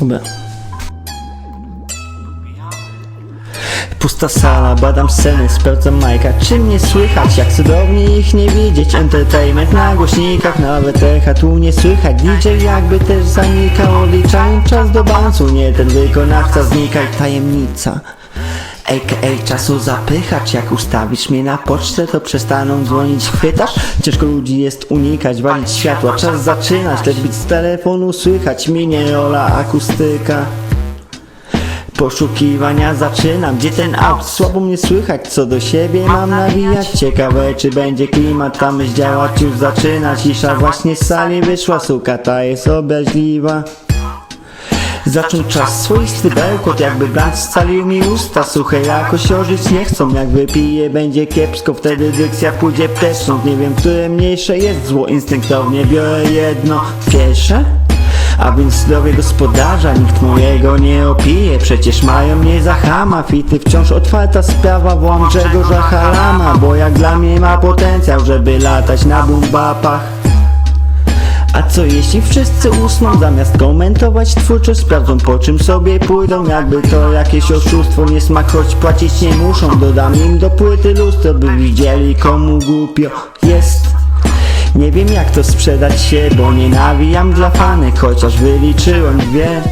Dobra. Pusta sala, badam sceny, sprawdzam majka. Czy mnie słychać, jak cudownie ich nie widzieć. Entertainment na głośnikach, nawet echa tu nie słychać. DJ jakby też zanikał, odliczając czas do bounce'u Nie ten wykonawca znikaj, tajemnica AKA czasu zapychacz Jak ustawisz mnie na pocztę to przestaną dzwonić. Chwytasz? Ciężko ludzi jest unikać Walić światła, czas zaczynać Lecz być z telefonu słychać. Minie rola akustyka. Poszukiwania zaczynam, gdzie ten aut? Słabo mnie słychać, co do siebie mam nawijać. Ciekawe czy będzie klimat, ta myśl działać już zaczyna Cisza. Właśnie z sali wyszła, suka ta jest obraźliwa Zaczął czas swoisty bełkot, jakby brat scalił mi usta. Suche jakoś ożyć nie chcą, jak wypiję będzie kiepsko. Wtedy dykcja pójdzie pteczną, nie wiem które mniejsze jest zło. Instynktownie biorę jedno, pierwsze a więc zdrowie gospodarza, nikt mojego nie opije. Przecież mają mnie za chama Fity wciąż otwarta sprawa, wołam Grzegorza Harama Bo jak dla mnie ma potencjał, żeby latać na bumbapach a co jeśli wszyscy usną? Zamiast komentować twórczość Sprawdzą po czym sobie pójdą. Jakby to jakieś oszustwo Nie smak choć płacić nie muszą. Dodam im do płyty lustro By widzieli komu głupio jest. Nie wiem jak to sprzedać się Bo nie nawijam dla fanek Chociaż wyliczyłem dwie